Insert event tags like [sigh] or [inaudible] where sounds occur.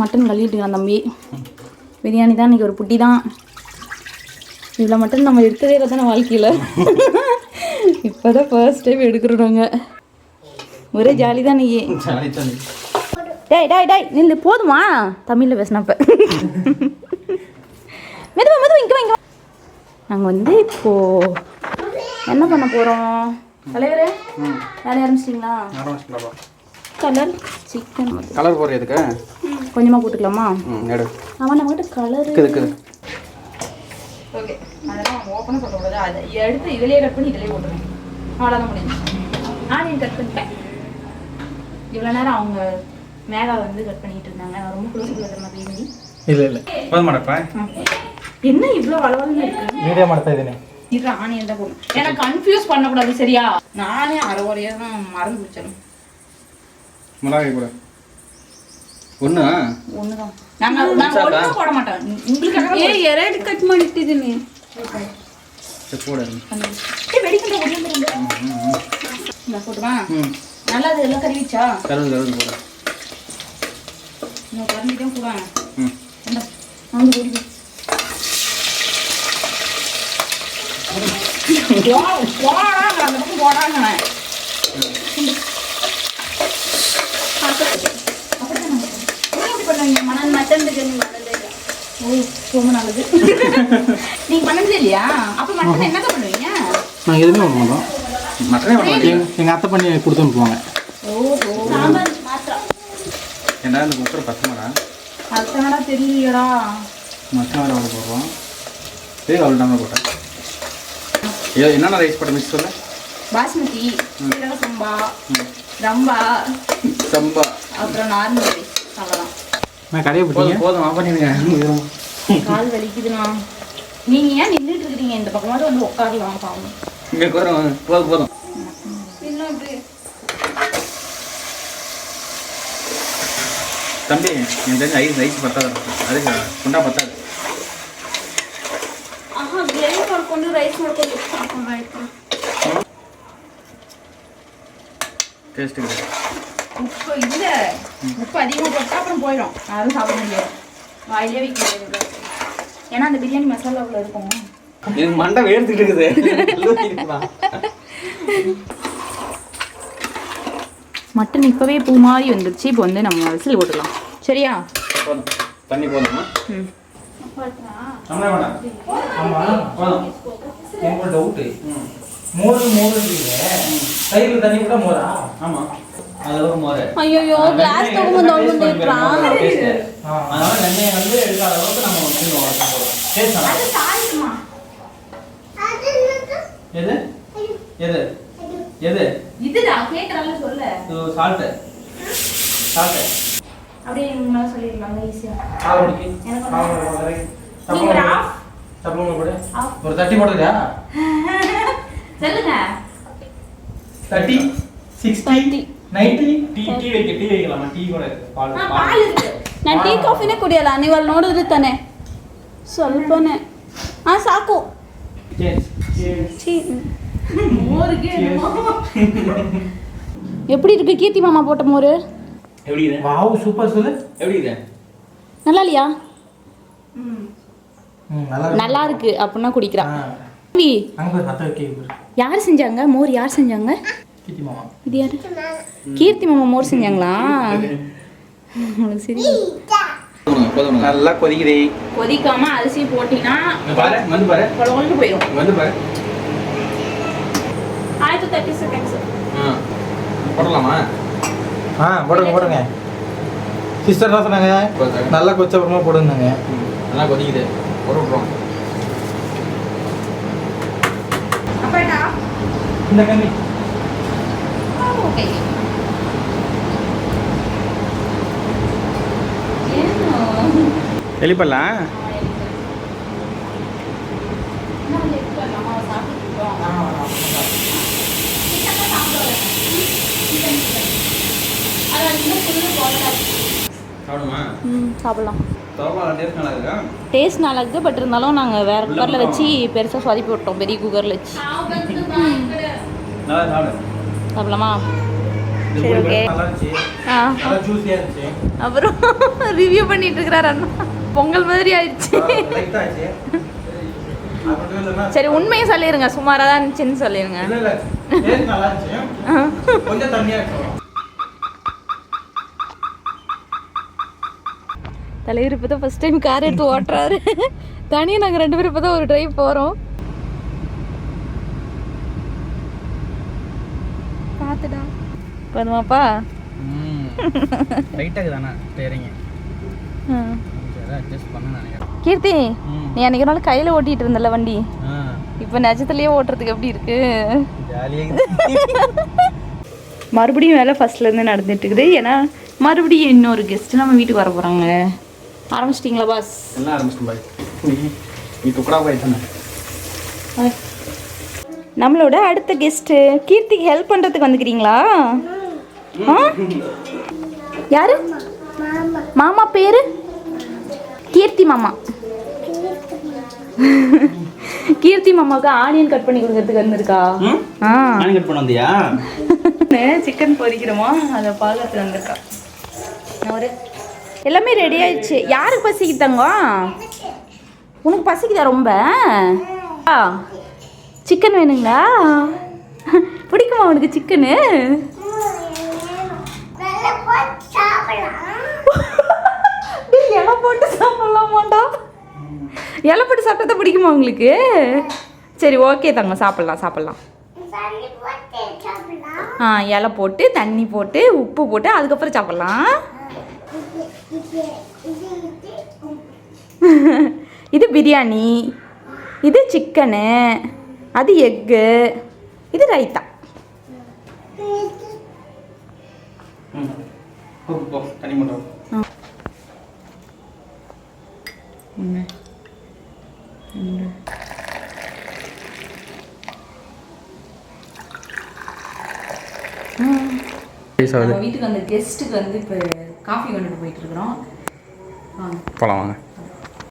Mutton கழுவிட்டு இருக்கான் தம்பி. பிரியாணி தான் இன்னைக்கு ஒரு புட்டி தான். இவ்வளோ மட்டன் நம்ம எடுத்ததே இல்லை தானே வாழ்க்கையில். இப்போ தான் ஃபர்ஸ்ட் டைம் எடுக்கிறோம் நாங்கள் ஒரே ஜாலி தான் நீ. டேய் டேய் டேய் நில்லு போதுமா? தமிழில் பேசினப்ப மெதுவா மெதுவா இங்கே வாங்க நாங்கள் வந்து இப்போது என்ன பண்ண போகிறோம் தலைவரே? வேலை ஆரம்பிச்சிட்டிங்களா? கலர் சிக்கன் கலர் போடுறதுக்கு? கொஞ்சமாக போட்டுக்கலாமா? ஆமாம் நம்மகிட்ட கலர் இருக்குது ஓகே அதெல்லாம் ஓப்பனாக சொல்லக்கூடாது அதை எடுத்து இதிலே கட் பண்ணி இதிலே போட்டுருவேன் அவ்வளோதான் முடிஞ்சு. ஆனியன் கட் பண்ணிட்டேன்? இவ்வளோ நேரம் அவங்க மேகா வந்து கட் பண்ணிட்டு இருந்தாங்க. ரொம்ப என்ன இவ்வளோ வளவலன்னு இருக்கு? இது ஆனியன் தான் போடணும் ஏன்னா கன்ஃபியூஸ் பண்ணக்கூடாது சரியா? நானே அரை தான் பிடிச்சிடும் மிளகாய் கூட. ஒன்று ஒன்று தான் நாங்கள் நாங்கள் ஒன்றும் போட மாட்டோம் உங்களுக்காக ಏ ಎರಡು ಕಟ್ ಮಾಡಿಟ್ಟಿದ್ದೀನಿ கூட வெடிக்கின்ற ஒன்று நான் போட்டுமா ம் நல்லா அது எல்லாம் கறிவிச்சா கருது கருது போட நான் கறந்துட்டேன் கூட ம் இந்தா, வந்து போடு. போ- போடாங்க, அந்த பக்கம் போடாங்க. பண்ணுவீங்க மணல் ஓ ரொம்ப நல்லது. [laughs] நீங்கள் பண்ணது இல்லையா? அப்போ மட்டன் நான் எதுவுமே பண்ண மட்டனே பண்ண எங்கள் அத்தை பண்ணி கொடுத்து அனுப்புவாங்க. ஓஹோ சாம்பார் மாத்திரம். என்ன இந்த முத்திரம் பத்து மணா பத்து மணா தெரியலடா மட்டன் வேறு அவ்வளோ போடுறோம் ஏ என்னென்ன ரைஸ் போட்ட மிஸ் சொல்ல? பாஸ்மதி சம்பா ரம்பா சம்பா. அப்புறம் நார்மல் ரைஸ் அவ்வளோதான் நான் கடையை போட்டீங்க போதும் ஆஃப் பண்ணிடுங்க கால் வலிக்குதுண்ணா நீங்க ஏன் நின்றுட்டு இருக்கீங்க இந்த பக்கமாவது வந்து உட்காரலாம் பாவம் இங்கே கூட போதும் போதும் ಇನ್ನೊಬ್ರಿ தம்பி எனக்கு தெரிஞ்ச ஐஸ் ரைஸ் பத்தாது அதுக்கு குண்டா பத்தாது ಆಹಾ ಗ್ರೇವಿ ಮಾಡ್ಕೊಂಡು ರೈಸ್ ಮಾಡ್ಕೊಂಡು ಮಾಡ್ಕೊಂಡು ಆಯ್ತು டேஸ்ட்டு உப்பு இல்ல. உப்பு அதிகமாக போட்டா அப்புறம் போயிடும். யாரும் சாப்பிட முடியாது. வாயிலே வைக்க முடியாது ஏன்னா அந்த பிரியாணி மசாலாவில் இருக்கும். எனக்கு மண்டை வேர்த்துட்டு இருக்குது. மட்டன் இப்போவே பூ மாதிரி வந்துருச்சு. இப்போ வந்து நம்ம விசில் போட்டுக்கலாம் சரியா? தண்ணி போதுமா? ம். டவுட்டு மோர் மோருன்றீங்க தயிரில் தண்ணி கூட மோரா? ஆமாம் ஐயோ கிளாஸ் தூக்கும் அதனால வெண்ணெய் வந்து எடுக்காத அளவுக்கு நம்ம மீன் எது? எது? எது? இதுடா கேக்குறால சொல்ல. ஒரு தட்டி போடுறியா [laughs] சொல்லுங்க. 30 60 30 ನೈಟ್ ಟೀ ಟೀ ಬೇಕು ಟೀ ಬೇಕಲ್ಲ ಟೀ ಕೂಡ ಪಾಲ್ ಪಾಲ್ எப்படி இருக்கு கீர்த்தி மாமா போட்ட மோர் நல்லா இல்லையா நல்லா இருக்கு அப்படின்னா குடிக்கிறான் யார் செஞ்சாங்க மோர் யார் செஞ்சாங்க கீர்த்தி மாமா. மோர் செஞ்சாங்களா உங்களுக்கு நல்லா கொதிக்குது. கொதிக்காம அரிசி போட்டினா பாரு வந்து பாரு. ஆயிரத்தி தேர்ட்டி போடலாமா? ஆ போடுங்க போடுங்க. சிஸ்டர் தான் சொன்னாங்க. நல்லா கொச்சப்புறமா போடுங்க நல்லா கொதிக்குது. போட விட்ருவோம் இந்த கம்மி ஓகே வெளிப்படலாம் சாப்பிடுமா? ம் சாப்பிடலாம். டேஸ்ட் நல்லா இருக்குது பட் இருந்தாலும் நாங்கள் வேறு குக்கரில் வச்சு பெருசாக சொதப்பி விட்டோம் பெரிய குக்கரில் வச்சு. சாப்பிடலாமா? சரி ஓகே ஆ. அப்புறம் ரிவ்யூ பண்ணிட்டு இருக்கிறாரு அண்ணா. பொங்கல் மாதிரி ஆயிடுச்சு. சரி உண்மையை சொல்லிருங்க. சுமாராக தான் இருந்துச்சுன்னு இருக்கும் தலைவர் இப்போ தான் ஃபஸ்ட் டைம் கார் எடுத்து ஓட்டுறாரு. தனியாக நாங்கள் ரெண்டு பேரும் இப்போ தான் ஒரு டிரைவ் போகிறோம் பார்த்துடா பண்ணுவாப்பா? லைட்டாக தானே ஸ்டேரிங்க கீர்த்தி. நீ அன்றைக்கி நாள் கையில் ஓட்டிகிட்டு இருந்தல வண்டி? இப்போ நிஜத்துலேயே ஓட்டுறதுக்கு எப்படி இருக்கு? மறுபடியும் வேலை ஃபர்ஸ்ட்லேருந்து நடந்துட்டு இருக்குது. ஏன்னா மறுபடியும் இன்னொரு கெஸ்ட் நம்ம வீட்டுக்கு வர போகிறாங்க ஆரம்பிச்சிட்டிங்களா பாஸ் எல்லாம் ஆரம்பிச்சிட்டோம் பாய் நீ நீ துக்கடா போய் தானே நம்மளோட அடுத்த கெஸ்ட்டு கீர்த்திக்கு ஹெல்ப் பண்ணுறதுக்கு வந்துக்கிறீங்களா? ஆ? யாரு? மாமா பேரு? கீர்த்தி மாமா. கீர்த்தி மாமாவுக்கு ஆனியன் கட் பண்ணி கொடுக்கறதுக்கு வந்திருக்கா. ஆ. நான் கட் பண்ண வந்தியா? சிக்கன் பொரிக்கிறோமா? அதை பார்க்கறதுக்கு வந்திருக்கா. ஒரு எல்லாமே ரெடி ஆயிடுச்சு. யாருக்கு பசிக்குதாங்க உனக்கு பசிக்குதா ரொம்ப? ஆ. சிக்கன் வேணுங்களா? பிடிக்குமா உனக்கு சிக்கனு? இலை போட்டு சாப்பிடலாமாண்டா? இலை போட்டு சாப்பிட்டா பிடிக்குமா உங்களுக்கு? சரி ஓகே தாங்க சாப்பிட்லாம் சாப்பிட்லாம். ஆ இலை போட்டு தண்ணி போட்டு உப்பு போட்டு அதுக்கப்புறம் சாப்பிட்லாம். இது பிரியாணி. இது சிக்கனு. அது எக்கு. இது ரைத்தா. வீட்டுக்கு அந்த கெஸ்ட்டுக்கு வந்து இப்போ காஃபி கொண்டுட்டு போயிட்டு இருக்கிறோம். போகலாம் வாங்க.